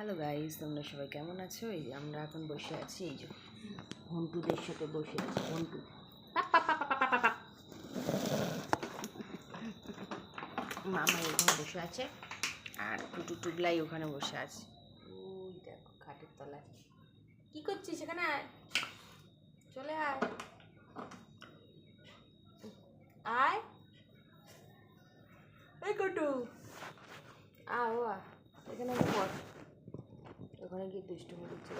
Hello guys তোমরা সবাই কেমন আছো? এই যে আমরা এখন বসে আছি, এই যে ঘন্টুদের সাথে বসে আছি ঘন্টু মামা ওখানে বসে আছে, আর টুটু টুগলাই ওখানে বসে আছে। ওই দেখো, খাটের তলায়। কি করছিস সেখানে চলে আয়। আয়। এই কটু আয় ও আয় এখানে এসে বস ওখানে গিয়ে দুষ্টুমি করছে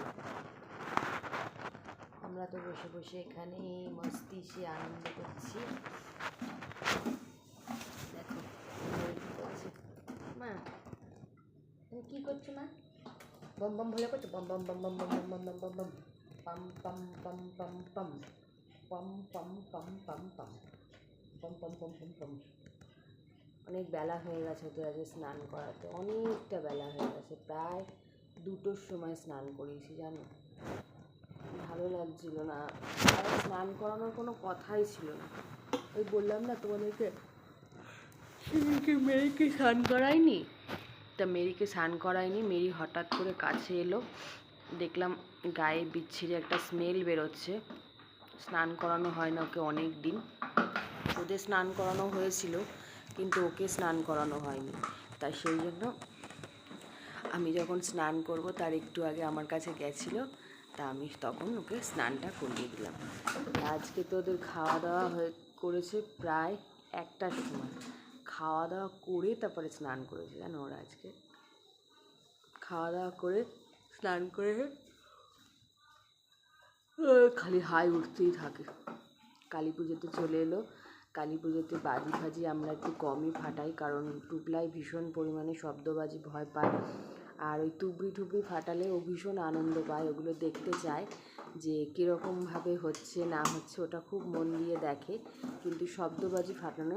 আমরা তো বসে বসে এখানে মস্তি সে আনন্দ করছি দেখো মা তুমি করছ মা বম বম ভুলে করছ বম বম বম বম বম বম বম বম বম পাম পাম পাম পাম পাম পাম পাম পাম পাম পাম পম পম পম পম পম অনেক বেলা হয়ে গেছে ওদের আজকে স্নান করাতে অনেকটা বেলা হয়ে গেছে প্রায় দুটোর সময় স্নান করিয়েছি, জানো? ভালো লাগছিল না। আর স্নান করানোর কোনো কথাই ছিল না। ওই বললাম না, তোমাদেরকে, সেদিনকে মেরিকে স্নান করায়নি তা মেরিকে স্নান করায়নি মেরি হঠাৎ করে কাছে এলো। দেখলাম গায়ে বিচ্ছিরি একটা স্মেল বেরোচ্ছে। স্নান করানো হয় না ওকে অনেক দিন। ওদের স্নান করানো হয়েছিল, কিন্তু ওকে স্নান করানো হয়নি। তাই সেই জন্য আমি যখন স্নান করব, তার একটু আগে আমার কাছে গেছিল, তা আমি তখন ওকে স্নানটা করিয়ে দিলাম। আজকে তো ওদের খাওয়া দাওয়া হয়ে করেছে প্রায় একটার সময়। খাওয়া দাওয়া করে তারপরে স্নান করেছে, জানো ওরা আজকে? খাওয়া দাওয়া করে, স্নান করে খালি হাই উঠতেই থাকে। কালী পুজোতে চলে এলো। কালী পুজোতে বাজি ফাজি আমরা একটু কমই ফাটাই, কারণ টুকলাই ভীষণ পরিমাণে শব্দবাজি ভয় পায়। আর ওই টুবড়ি টুবড়ি ফাটালে ও ভীষণ আনন্দ পায়, ওগুলো দেখতে চায় যে কীরকমভাবে হচ্ছে, না হচ্ছে, ওটা খুব মন দিয়ে দেখে। কিন্তু শব্দবাজি ফাটানো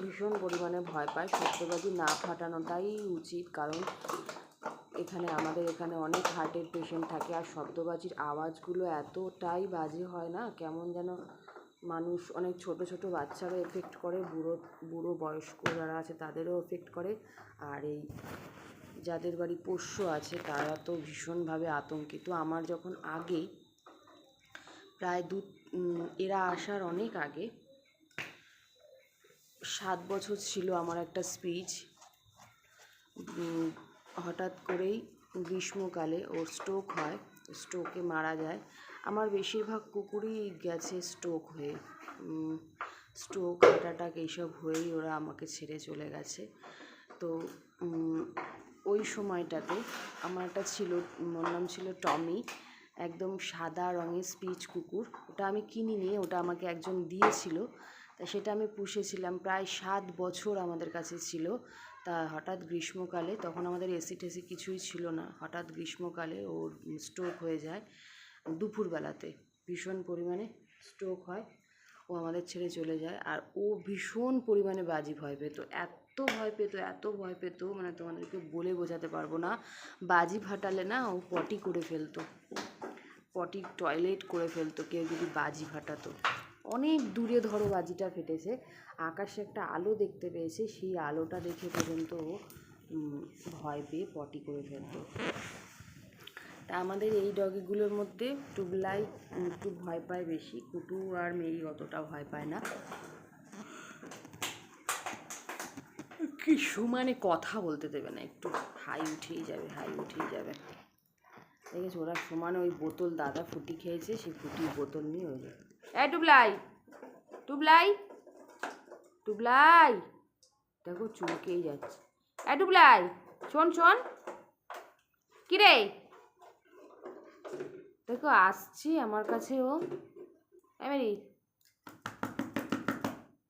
ভীষণ পরিমাণে ভয় পায়। শব্দবাজি না ফাটানোটাই উচিত, কারণ এখানে আমাদের এখানে অনেক হার্টের পেশেন্ট থাকে আর শব্দবাজির আওয়াজগুলো এতটাই বাজে হয় না, কেমন যেন মানুষ, অনেক ছোট ছোট বাচ্চারও এফেক্ট করে, বুড়ো বুড়ো বয়স্ক যারা আছে তাদেরও এফেক্ট করে। আর এই যাদের বাড়ি পোষ্য আছে, তারা তো ভীষণভাবে আতঙ্কিত। আমার যখন আগে, প্রায় দু এরা আসার অনেক আগে, সাত বছর ছিল আমার একটা স্পিচ হঠাৎ করেই গ্রীষ্মকালে ওর স্ট্রোক হয় স্ট্রোকে মারা যায়। আমার বেশিরভাগ কুকুরই গেছে স্ট্রোক হয়ে। স্ট্রোক হার্ট অ্যাটাক এইসব হয়েই ওরা আমাকে ছেড়ে চলে গেছে। তো ওই সময়টাতে আমার একটা ছিল, ওর নাম ছিল টমি, একদম সাদা রঙের স্পিচ কুকুর। ওটা আমি কিনিনি, ওটা আমাকে একজন দিয়েছিল। তা সেটা আমি পুষেছিলাম, প্রায় সাত বছর আমাদের কাছে ছিল। তা হঠাৎ গ্রীষ্মকালে, তখন আমাদের এসি টেসি কিছুই ছিল না। হঠাৎ গ্রীষ্মকালে ওর স্ট্রোক হয়ে যায় দুপুরবেলাতে। ভীষণ পরিমাণে স্ট্রোক হয়। ও আমাদের ছেড়ে চলে যায়। আর ও ভীষণ পরিমাণে বাজি ভয় পেত। এত ভয় পেত, এত ভয় পেত মানে তোমাদেরকে বলে বোঝাতে পারব না। বাজি ফাটালে না ও পটি করে ফেলতো। পটি টয়লেট করে ফেলতো, কেউ যদি বাজি ফাটাতো। অনেক দূরে ধরো বাজিটা ফেটেছে, আকাশে একটা আলো দেখতে পেয়েছে, সেই আলোটা দেখে পর্যন্ত ও ভয় পেয়ে পটি করে ফেলতো। তা আমাদের এই ডগিগুলোর মধ্যে টুবলাই একটু ভয় পায় বেশি, কুটু আর মেরি অতটা ভয় পায় না। কি সমানে কথা বলতে দেবে না, একটু হাই উঠেই যাবে, হাই উঠেই যাবে। দেখেছ, ওরা সমানে ওই বোতল দাদা ফুটি খেয়েছে সেই ফুটির বোতল নিয়ে ওই এই টুবলাই টুবলাই টুবলাই। দেখো চুলকেই যাচ্ছে। এই টুবলাই, শোন শোন। কিরে? দেখো, আসছে আমার কাছে ও। এমারি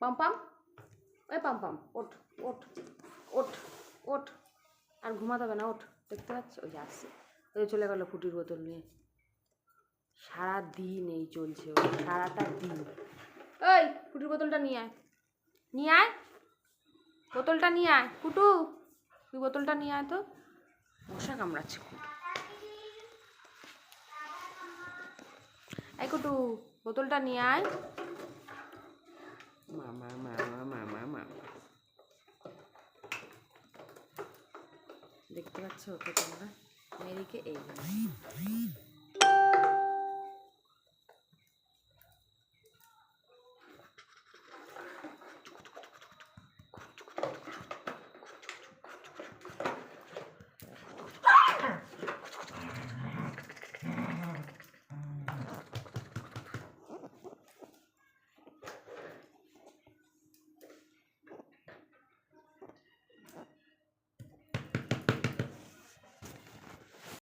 পাম পাম। ওই পাম পাম, ওঠ। ওঠ ওঠ ওঠ। আর ঘুমাতে হবে না, ওঠ। দেখতে পাচ্ছ? ওই আসছে। ওই চলে গেল ফুটির বোতল নিয়ে। সারা দিন এই চলছে ওর, সারাটা দিন। ওই ফুটির বোতলটা নিয়ে আয়। নিয়ে আয়। বোতলটা নিয়ে আয়। ফুটু, তুই বোতলটা নিয়ে আয় তো। মশা কামড়াচ্ছে খুব। এই কুটু, বোতলটা নিয়ে আয়। মামা মামা মামা মামা দেখতে পাচ্ছ ওকে তোমরা? মেরিকে এই